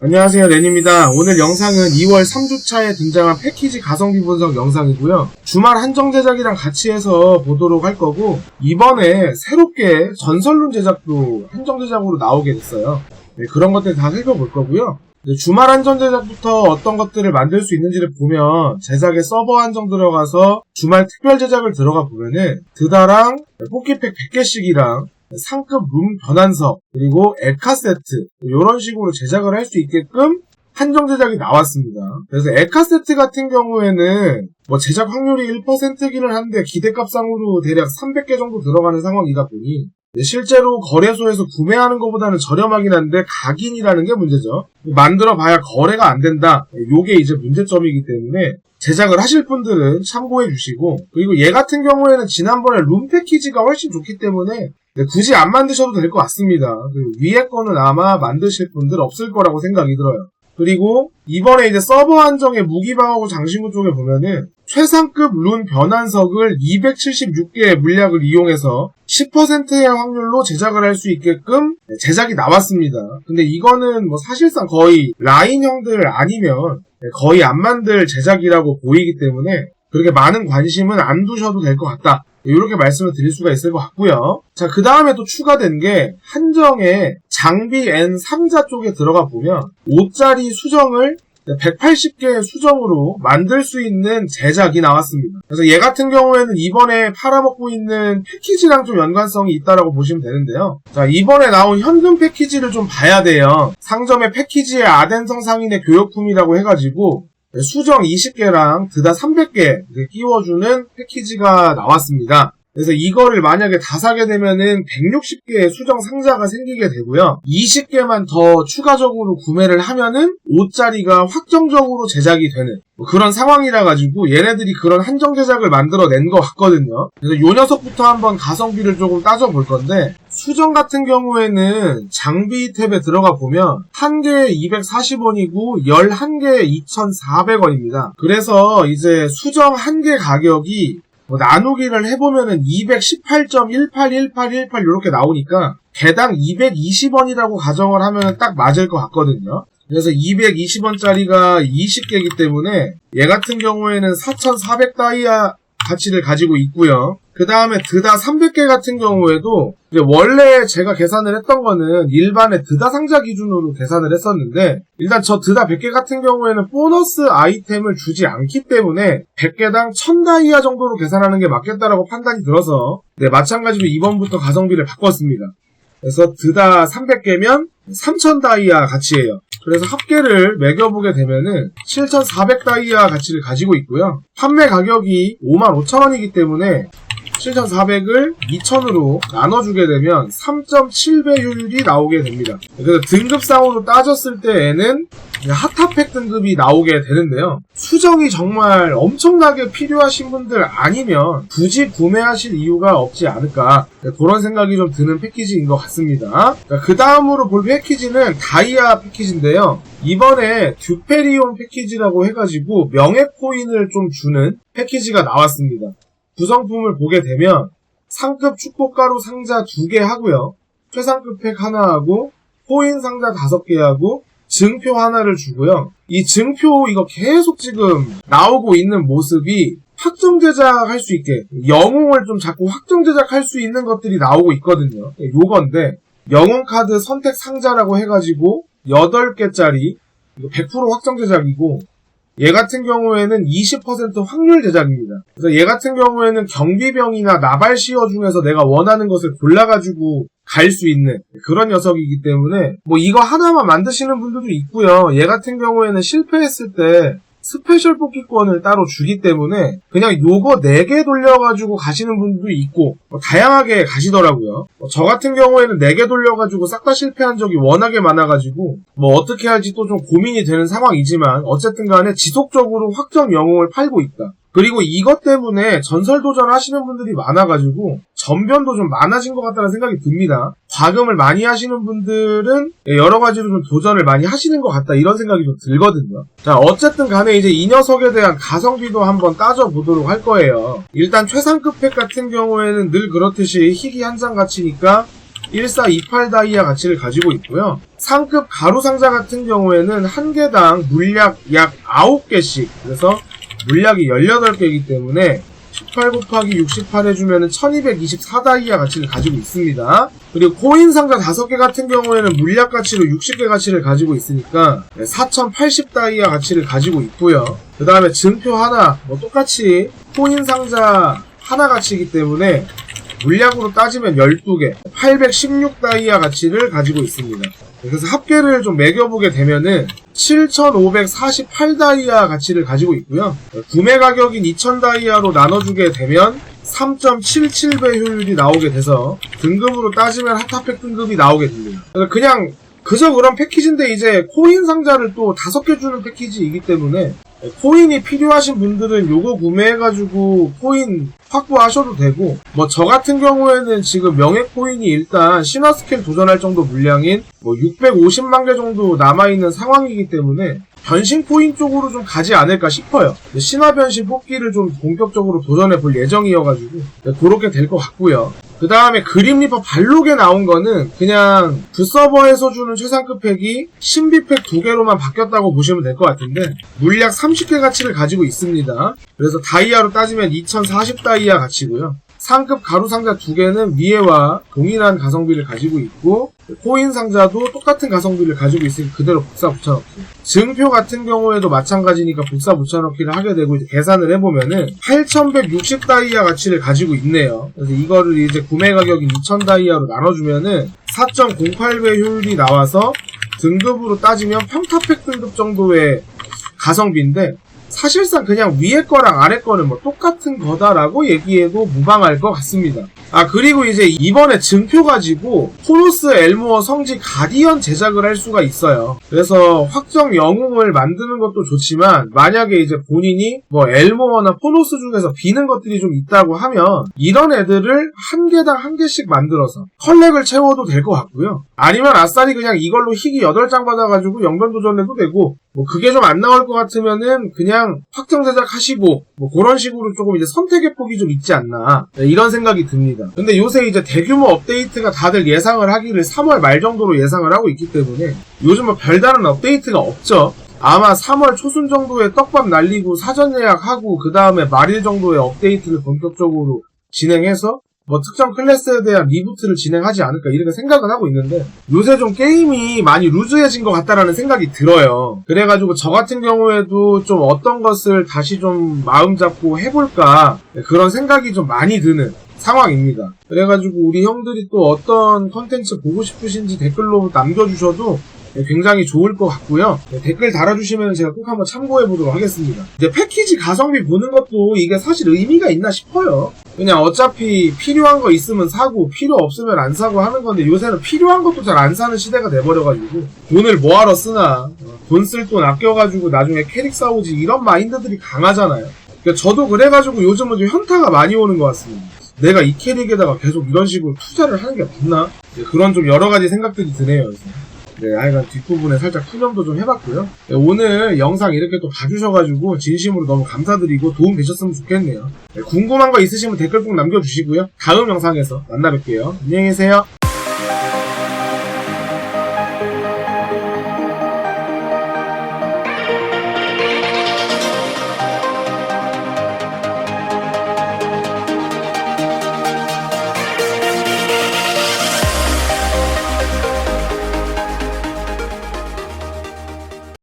안녕하세요 렌입니다. 오늘 영상은 2월 3주차에 등장한 패키지 가성비 분석 영상이고요. 주말 한정 제작이랑 같이 해서 보도록 할 거고 이번에 새롭게 전설룬 제작도 한정 제작으로 나오게 됐어요. 네, 그런 것들 다 살펴볼 거고요. 네, 주말 한정 제작부터 어떤 것들을 만들 수 있는지를 보면 제작에 서버 한정 들어가서 주말 특별 제작을 들어가 보면은 드다랑 뽑기팩 100개씩이랑 상급 룸 변환석 그리고 에카 세트 이런 식으로 제작을 할 수 있게끔 한정 제작이 나왔습니다. 그래서 에카 세트 같은 경우에는 뭐 제작 확률이 1%기는 한데 기대값상으로 대략 300개 정도 들어가는 상황이다 보니 실제로 거래소에서 구매하는 것보다는 저렴하긴 한데 각인이라는 게 문제죠. 만들어 봐야 거래가 안 된다. 요게 이제 문제점이기 때문에 제작을 하실 분들은 참고해 주시고 그리고 얘 같은 경우에는 지난번에 룸 패키지가 훨씬 좋기 때문에 네, 굳이 안 만드셔도 될 것 같습니다. 그리고 위에 거는 아마 만드실 분들 없을 거라고 생각이 들어요. 그리고 이번에 이제 서버 한정의 무기방하고 장신구 쪽에 보면은 최상급 룬 변환석을 276개의 물약을 이용해서 10%의 확률로 제작을 할 수 있게끔 제작이 나왔습니다. 근데 이거는 뭐 사실상 거의 라인 형들 아니면 거의 안 만들 제작이라고 보이기 때문에 그렇게 많은 관심은 안 두셔도 될 것 같다. 이렇게 말씀을 드릴 수가 있을 것 같고요. 자, 그 다음에 또 추가된 게 한정에 장비 N 상자 쪽에 들어가 보면 5짜리 수정을 180개의 수정으로 만들 수 있는 제작이 나왔습니다. 그래서 얘 같은 경우에는 이번에 팔아먹고 있는 패키지랑 좀 연관성이 있다라고 보시면 되는데요. 자, 이번에 나온 현금 패키지를 좀 봐야 돼요. 상점의 패키지의 아덴성 상인의 교역품이라고 해가지고 수정 20개랑 드다 300개 끼워주는 패키지가 나왔습니다. 그래서 이거를 만약에 다 사게 되면은 160개의 수정 상자가 생기게 되고요. 20개만 더 추가적으로 구매를 하면은 5짜리가 확정적으로 제작이 되는 뭐 그런 상황이라 가지고 얘네들이 그런 한정 제작을 만들어낸 것 같거든요. 그래서 요 녀석부터 한번 가성비를 조금 따져볼 건데 수정 같은 경우에는 장비 탭에 들어가 보면 한 개에 240원이고 11개에 2,400원입니다. 그래서 이제 수정 한 개 가격이 뭐 나누기를 해보면은 218.181818 이렇게 나오니까 개당 220원이라고 가정을 하면 딱 맞을 것 같거든요. 그래서 220원짜리가 20개이기 때문에 얘 같은 경우에는 4,400 다이아 가치를 가지고 있고요. 그 다음에 드다 300개 같은 경우에도 원래 제가 계산을 했던 거는 일반의 드다 상자 기준으로 계산을 했었는데 일단 저 드다 100개 같은 경우에는 보너스 아이템을 주지 않기 때문에 100개당 1000다이아 정도로 계산하는 게 맞겠다라고 판단이 들어서 네, 마찬가지로 이번부터 가성비를 바꿨습니다. 그래서 드다 300개면 3000다이아 가치예요. 그래서 합계를 매겨보게 되면은 7400 다이아 가치를 가지고 있고요. 판매 가격이 55,000원이기 때문에 7,400을 2,000으로 나눠주게 되면 3.7배율이 나오게 됩니다. 그래서 등급상으로 따졌을 때에는 핫핫팩 등급이 나오게 되는데요. 수정이 정말 엄청나게 필요하신 분들 아니면 굳이 구매하실 이유가 없지 않을까 그런 생각이 좀 드는 패키지인 것 같습니다. 그 다음으로 볼 패키지는 다이아 패키지인데요. 이번에 듀페리온 패키지라고 해가지고 명예 코인을 좀 주는 패키지가 나왔습니다. 구성품을 보게 되면 상급 축복가루 상자 2개 하고요. 최상급 팩 하나 하고 코인 상자 5개 하고 증표 하나를 주고요. 이 증표 이거 계속 지금 나오고 있는 모습이 확정 제작할 수 있게 영웅을 좀 자꾸 확정 제작할 수 있는 것들이 나오고 있거든요. 요건데 영웅 카드 선택 상자라고 해가지고 8개짜리 100% 확정 제작이고 얘 같은 경우에는 20% 확률 제작입니다. 그래서 얘 같은 경우에는 경비병이나 나발 시어 중에서 내가 원하는 것을 골라가지고 갈 수 있는 그런 녀석이기 때문에 뭐 이거 하나만 만드시는 분들도 있고요. 얘 같은 경우에는 실패했을 때 스페셜 뽑기권을 따로 주기 때문에 그냥 요거 4개 돌려가지고 가시는 분들도 있고 뭐 다양하게 가시더라고요. 뭐 저 같은 경우에는 4개 돌려가지고 싹 다 실패한 적이 워낙에 많아가지고 뭐 어떻게 할지 또 좀 고민이 되는 상황이지만 어쨌든 간에 지속적으로 확정 영웅을 팔고 있다. 그리고 이것 때문에 전설 도전 하시는 분들이 많아가지고 전변도 좀 많아진 것 같다는 생각이 듭니다. 과금을 많이 하시는 분들은 여러 가지로 좀 도전을 많이 하시는 것 같다 이런 생각이 좀 들거든요. 자 어쨌든 간에 이제 이 녀석에 대한 가성비도 한번 따져보도록 할 거예요. 일단 최상급 팩 같은 경우에는 늘 그렇듯이 희귀 한 장 가치니까 1428 다이아 가치를 가지고 있고요. 상급 가루 상자 같은 경우에는 한 개당 물약 약 9개씩 그래서 물약이 18개이기 때문에 18 곱하기 68 해주면 1224 다이아 가치를 가지고 있습니다. 그리고 코인 상자 5개 같은 경우에는 물약 가치로 60개 가치를 가지고 있으니까 4080 다이아 가치를 가지고 있고요. 그 다음에 증표 하나 뭐 똑같이 코인 상자 하나 가치이기 때문에 물량으로 따지면 12개, 816 다이아 가치를 가지고 있습니다. 그래서 합계를 좀 매겨보게 되면은 7,548 다이아 가치를 가지고 있고요. 구매 가격인 2,000 다이아로 나눠주게 되면 3.77배 효율이 나오게 돼서 등급으로 따지면 핫핫팩 등급이 나오게 됩니다. 그냥 그저 그런 패키지인데 이제 코인 상자를 또 다섯 개 주는 패키지이기 때문에 코인이 필요하신 분들은 요거 구매해가지고 코인 확보하셔도 되고 뭐 저 같은 경우에는 지금 명예 코인이 일단 신화 스킬 도전할 정도 물량인 뭐 650만 개 정도 남아있는 상황이기 때문에 변신 코인 쪽으로 좀 가지 않을까 싶어요. 신화 변신 뽑기를 좀 본격적으로 도전해 볼 예정이어가지고 그렇게 될 것 같고요. 그 다음에 그림 리퍼 발록에 나온 거는 그냥 그 서버에서 주는 최상급 팩이 신비팩 두 개로만 바뀌었다고 보시면 될 것 같은데 물약 30개 가치를 가지고 있습니다. 그래서 다이아로 따지면 2040 다이아 가치고요. 상급 가루 상자 두 개는 위에와 동일한 가성비를 가지고 있고 코인 상자도 똑같은 가성비를 가지고 있으니 그대로 복사 붙여넣기. 증표 같은 경우에도 마찬가지니까 복사 붙여넣기를 하게 되고 이제 계산을 해보면은 8,160 다이아 가치를 가지고 있네요. 그래서 이거를 이제 구매 가격인 2,000 다이아로 나눠주면은 4.08배 효율이 나와서 등급으로 따지면 평타팩 등급 정도의 가성비인데 사실상 그냥 위에 거랑 아래 거는 뭐 똑같은 거다라고 얘기해도 무방할 것 같습니다. 아 그리고 이제 이번에 증표 가지고 포로스 엘모어 성지 가디언 제작을 할 수가 있어요. 그래서 확정 영웅을 만드는 것도 좋지만 만약에 이제 본인이 뭐 엘모어나 포로스 중에서 비는 것들이 좀 있다고 하면 이런 애들을 한 개당 한 개씩 만들어서 컬렉을 채워도 될 것 같고요. 아니면 아싸리 그냥 이걸로 희귀 8장 받아가지고 영변 도전해도 되고 뭐 그게 좀 안 나올 것 같으면은 그냥 확정 제작하시고 뭐 그런 식으로 조금 이제 선택의 폭이 좀 있지 않나 네, 이런 생각이 듭니다. 근데 요새 이제 대규모 업데이트가 다들 예상을 하기를 3월 말 정도로 예상을 하고 있기 때문에 요즘 뭐 별다른 업데이트가 없죠. 아마 3월 초순 정도에 떡밥 날리고 사전 예약하고 그 다음에 말일 정도의 업데이트를 본격적으로 진행해서 뭐 특정 클래스에 대한 리부트를 진행하지 않을까 이렇게 생각은 하고 있는데 요새 좀 게임이 많이 루즈해진 것 같다라는 생각이 들어요. 그래가지고 저 같은 경우에도 좀 어떤 것을 다시 좀 마음 잡고 해볼까 그런 생각이 좀 많이 드는 상황입니다. 그래가지고 우리 형들이 또 어떤 컨텐츠 보고 싶으신지 댓글로 남겨주셔도 굉장히 좋을 것 같고요. 네, 댓글 달아주시면 제가 꼭 한번 참고해 보도록 하겠습니다. 이제 패키지 가성비 보는 것도 이게 사실 의미가 있나 싶어요. 그냥 어차피 필요한 거 있으면 사고 필요 없으면 안 사고 하는 건데 요새는 필요한 것도 잘 안 사는 시대가 돼버려가지고 돈을 뭐하러 쓰나 돈 쓸 돈 아껴가지고 나중에 캐릭 싸우지 이런 마인드들이 강하잖아요. 그러니까 저도 그래가지고 요즘은 좀 현타가 많이 오는 것 같습니다. 내가 이 캐릭에다가 계속 이런 식으로 투자를 하는 게 맞나? 네, 그런 좀 여러 가지 생각들이 드네요. 요새. 네, 하여간 뒷부분에 살짝 투명도 좀 해봤고요. 네, 오늘 영상 이렇게 또 봐주셔가지고 진심으로 너무 감사드리고 도움 되셨으면 좋겠네요. 네, 궁금한 거 있으시면 댓글 꼭 남겨주시고요. 다음 영상에서 만나 뵐게요. 안녕히 계세요.